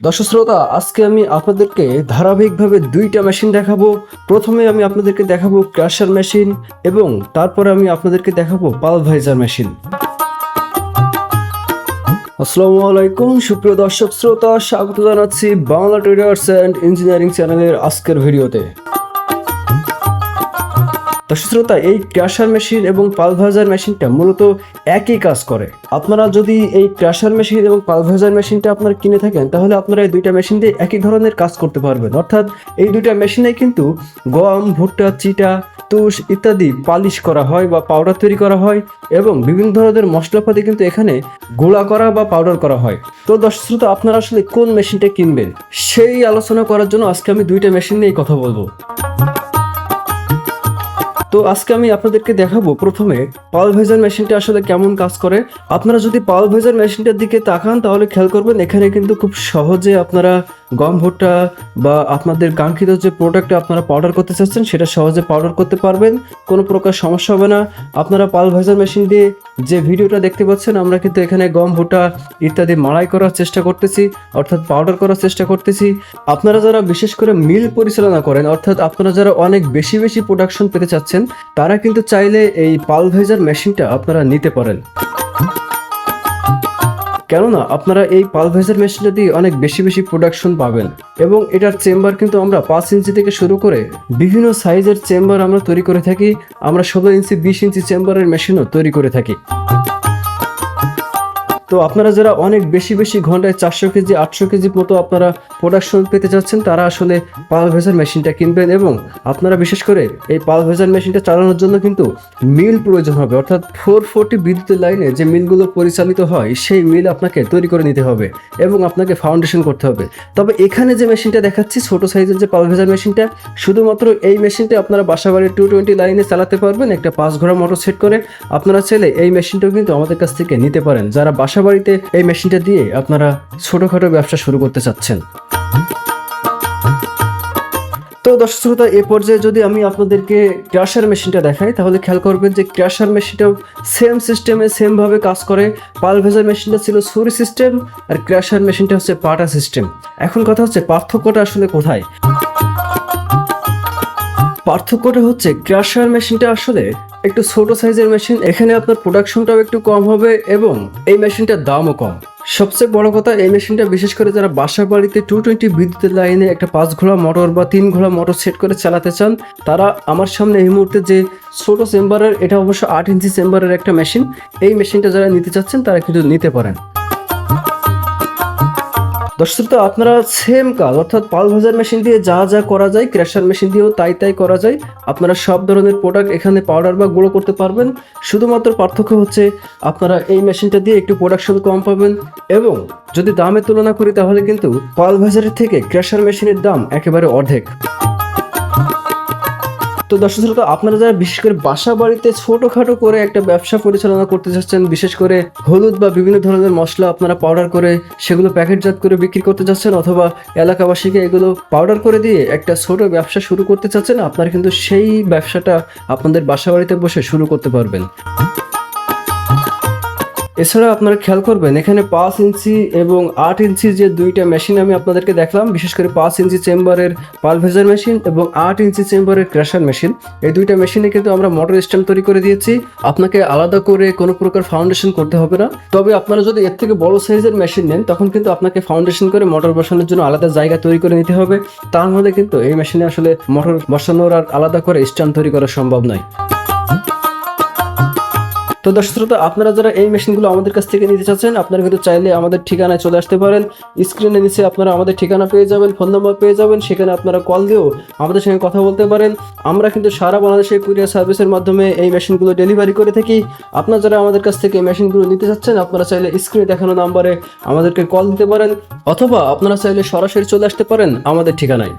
দর্শক শ্রোতা, আজকে আমি আপনাদেরকে ধারাবাহিকভাবে দুইটা মেশিন দেখাবো। প্রথমে আমি আপনাদেরকে দেখাবো ক্রাশার মেশিন এবং তারপরে আমি আপনাদেরকে দেখাবো পালভাইজার মেশিন আসসালামু আলাইকুম, সুপ্রিয় দর্শক শ্রোতা, স্বাগত জানাচ্ছি বাংলা ট্রেডার্স অ্যান্ড ইঞ্জিনিয়ারিং চ্যানেলের আজকের ভিডিওতে। দর্শক শ্রোতা এই ক্র্যাশার মেশিন এবং পালভাজার মেশিনটা মূলত একই কাজ করে। আপনারা যদি এই ক্র্যাশার মেশিন এবং পালভাজার মেশিনটা আপনারা কিনে থাকেন, তাহলে আপনারা এই দুইটা মেশিন দিয়ে একই ধরনের কাজ করতে পারবেন। অর্থাৎ এই দুইটা মেশিনে কিন্তু গম, ভুট্টা, চিটা, তুষ ইত্যাদি পালিশ করা হয় বা পাউডার তৈরি করা হয় এবং বিভিন্ন ধরনের মশলাপাতি কিন্তু এখানে গুঁড়া করা বা পাউডার করা হয়। তো দর্শক শ্রোতা, আপনারা আসলে কোন মেশিনটা কিনবেন? সেই আলোচনা করার জন্য আজকে আমি দুইটা মেশিন নিয়ে কথা বলব। তো আজকে আমি আপনাদেরকে দেখাবো প্রথমে পালভাইজার মেশিনটা আসলে কেমন কাজ করে। আপনারা যদি পালভাইজার মেশিনটার দিকে তাকান, তাহলে খেয়াল করবেন এখানে কিন্তু খুব সহজে আপনারা গম ভুট্টা বা আপনাদের কাঙ্ক্ষিত যে প্রোডাক্টটা আপনারা পাউডার করতে চাচ্ছেন, সেটা সহজে পাউডার করতে পারবেন, কোনো প্রকার সমস্যা হবে না। আপনারা পালভাইজার মেশিন দিয়ে যে ভিডিওটা দেখতে পাচ্ছেন, আমরা কিন্তু এখানে গম, ভুট্টা ইত্যাদি মাড়াই করার চেষ্টা করতেছি, অর্থাৎ পাউডার করার চেষ্টা করতেছি। আপনারা যারা বিশেষ করে মিল পরিচালনা করেন, অর্থাৎ আপনারা যারা অনেক বেশি বেশি প্রোডাকশন পেতে চাচ্ছেন, তারা কিন্তু চাইলে এই পালভাইজার মেশিনটা আপনারা নিতে পারেন। কেননা আপনারা এই পালভাইজার মেশিনটা দিয়ে অনেক বেশি বেশি প্রোডাকশন পাবেন। এবং এটার চেম্বার কিন্তু আমরা পাঁচ ইঞ্চি থেকে শুরু করে বিভিন্ন সাইজের চেম্বার আমরা তৈরি করে থাকি। আমরা ষোলো ইঞ্চি, বিশ ইঞ্চি চেম্বারের মেশিনও তৈরি করে থাকি। তো আপনারা যারা অনেক বেশি বেশি ঘন্টায় চারশো কেজি, আটশো কেজি মতো আপনারা প্রোডাকশন পেতে চাচ্ছেন তারা আসলে পালভেজার মেশিনটা কিনবেন এবং আপনারা বিশেষ করে এই পালভেজার মেশিনটা চালানোর জন্য কিন্তু মিল প্রয়োজন হবে। অর্থাৎ ফোর ফোরটি বিদ্যুতের লাইনে যে মিলগুলো পরিচালিত হয়, সেই মিল আপনাকে তৈরি করে নিতে হবে এবং আপনাকে ফাউন্ডেশন করতে হবে। তবে এখানে যে মেশিনটা দেখাচ্ছি, ছোট সাইজের যে পাল পালভেজার মেশিনটা, শুধুমাত্র এই মেশিনটা আপনারা বাসাবাড়ির টু টোয়েন্টি লাইনে চালাতে পারবেন, একটা পাঁচ ঘোড়া মোটর সেট করে। আপনারা চাইলে এই মেশিনটাও কিন্তু আমাদের কাছ থেকে নিতে পারেন। যারা বাসা বাড়িতে এই মেশিনটা দিয়ে আপনারা ছোটোখাটো ব্যবসা শুরু করতে চাচ্ছেন। তো দর্শক শ্রোতা, এ পর্যায়ে যদি আমি আপনাদেরকে ক্র্যাশার মেশিনটা দেখাই, তাহলে খেয়াল করবেন যে ক্র্যাশার মেশিনটাও সেম সিস্টেমে, সেমভাবে কাজ করে। পালভেজার মেশিনটা ছিল সুরি সিস্টেম আর ক্র্যাশার মেশিনটা হচ্ছে পাটা সিস্টেম। এখন কথা হচ্ছে পার্থক্যটা আসলে কোথায়? পার্থক্যটা হচ্ছে ক্র্যাশার মেশিনটা আসলে একটু ছোট সাইজের মেশিন, এখানে আপনার প্রোডাকশনটাও একটু কম হবে এবং এই মেশিনটার দামও কম। সবচেয়ে বড় কথা, এই মেশিনটা বিশেষ করে যারা বাসা বাড়িতে টু টোয়েন্টি বিদ্যুতের লাইনে একটা পাঁচ ঘোড়া মোটর বা তিন ঘোড়া মোটর সেট করে চালাতে চান, তারা আমার সামনে এই মুহূর্তে যে ছোট চেম্বারের এটা অবশ্য আট ইঞ্চি চেম্বারের একটা মেশিন এই মেশিনটা যারা নিতে চাচ্ছেন, তারা কিন্তু নিতে পারেন। দর্শক আপনারা সেম কাজ, অর্থাৎ পাল ভাজার মেশিন দিয়ে যা যা করা যায় ক্র্যাশার মেশিন দিয়েও তাই তাই করা যায়। আপনারা সব ধরনের প্রোডাক্ট এখানে পাউডার বা গুঁড়ো করতে পারবেন। শুধুমাত্র পার্থক্য হচ্ছে, আপনারা এই মেশিনটা দিয়ে একটু প্রোডাকশন কম পাবেন এবং যদি দামের তুলনা করি তাহলে কিন্তু পাল ভাজারের থেকে ক্র্যাশার মেশিনের দাম একেবারে অর্ধেক। তো দর্শক শ্রোতা, আপনারা যারা বিশেষ করে বাসা বাড়িতে ছোটোখাটো করে একটা ব্যবসা পরিচালনা করতে চাচ্ছেন বিশেষ করে হলুদ বা বিভিন্ন ধরনের মশলা আপনারা পাউডার করে সেগুলো প্যাকেটজাত করে বিক্রি করতে চাচ্ছেন অথবা এলাকাবাসীকে এগুলো পাউডার করে দিয়ে একটা ছোট ব্যবসা শুরু করতে চাচ্ছেন, আপনারা কিন্তু সেই ব্যবসাটা আপনাদের বাসা বাড়িতে বসে শুরু করতে পারবেন। এছাড়া আপনারা খেয়াল করবেন, এখানে পাঁচ ইঞ্চি এবং আট ইঞ্চি যে দুইটা মেশিন আমি আপনাদেরকে দেখলাম, বিশেষ করে পাঁচ ইঞ্চি চেম্বারের পালভেজার মেশিন এবং আট ইঞ্চি চেম্বারের ক্র্যাশার মেশিন এই দুইটা মেশিনে কিন্তু আমরা মোটর স্ট্যান্ড তৈরি করে দিয়েছি। আপনাকে আলাদা করে কোনো প্রকার ফাউন্ডেশন করতে হবে না। তবে আপনারা যদি এর থেকে বড় সাইজের মেশিন নেন, তখন কিন্তু আপনাকে ফাউন্ডেশন করে মোটর বসানোর জন্য আলাদা জায়গা তৈরি করে নিতে হবে। তার মধ্যে কিন্তু এই মেশিনে আসলে মোটর বসানোর আর আলাদা করে স্ট্যান্ড তৈরি করা সম্ভব নয়। তো দর্শক শ্রোতা, আপনারা যারা এই মেশিনগুলো আমাদের কাছ থেকে নিতে চাচ্ছেন, আপনারা কিন্তু চাইলে আমাদের ঠিকানায় চলে আসতে পারেন। স্ক্রিনে নিচে আপনারা আমাদের ঠিকানা পেয়ে যাবেন, ফোন নম্বর পেয়ে যাবেন, সেখানে আপনারা কল দিয়েও আমাদের সঙ্গে কথা বলতে পারেন। আমরা কিন্তু সারা বাংলাদেশে কুরিয়ার সার্ভিসের মাধ্যমে এই মেশিনগুলো ডেলিভারি করে থাকি। আপনারা যারা আমাদের কাছ থেকে এই মেশিনগুলো নিতে চাচ্ছেন, আপনারা চাইলে স্ক্রিনে দেখানো নাম্বারে আমাদেরকে কল দিতে পারেন, অথবা আপনারা চাইলে সরাসরি চলে আসতে পারেন আমাদের ঠিকানায়।